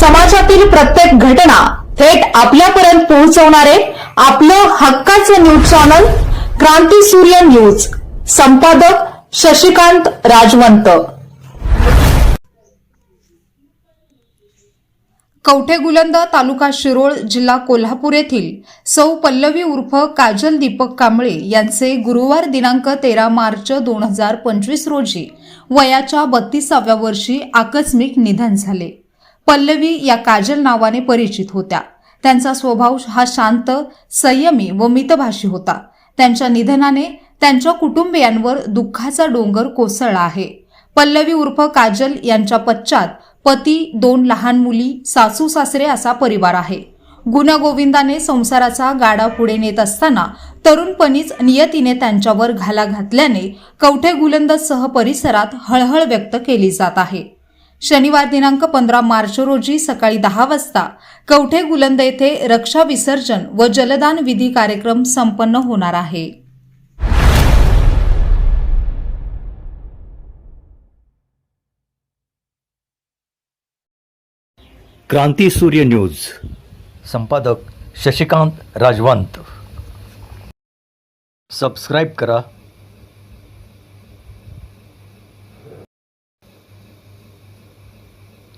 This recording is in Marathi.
समाजातील प्रत्येक घटना थेट आपल्यापर्यंत पोहोचवणारे आपलं हक्काचं न्यूज चॅनल क्रांती सूर्य न्यूज. संपादक शशिकांत राजवंत. कवठे गुलंद तालुका शिरोळ जिल्हा कोल्हापूर येथील सौ पल्लवी उर्फ काजल दीपक कांबळे यांचे गुरुवार दिनांक तेरा मार्च दोन हजार पंचवीस रोजी वयाच्या बत्तीसाव्या वर्षी आकस्मिक निधन झाले. पल्लवी या काजल नावाने परिचित होत्या. त्यांचा स्वभाव हा शांत संयमी व मितभाषी होता. त्यांच्या निधनाने त्यांच्या कुटुंबियांवर दुःखाचा डोंगर कोसळला आहे. पल्लवी उर्फ काजल यांच्या पश्चात पती दोन लहान मुली सासू सासरे असा परिवार आहे. गुणगोविंदाने संसाराचा गाडा पुढे नेत असताना तरुणपणीच नियतीने त्यांच्यावर घाला घातल्याने कवठे गुलंदसह परिसरात हळहळ व्यक्त केली जात आहे. शनिवार दिनांक पंधरा मार्च रोजी सकाळी दहा वाजता कवठे गुलंद येथे रक्षा विसर्जन व जलदान विधी कार्यक्रम संपन्न होणार आहे. क्रांती सूर्य न्यूज. संपादक शशिकांत राजवंत. सबस्क्राईब करा.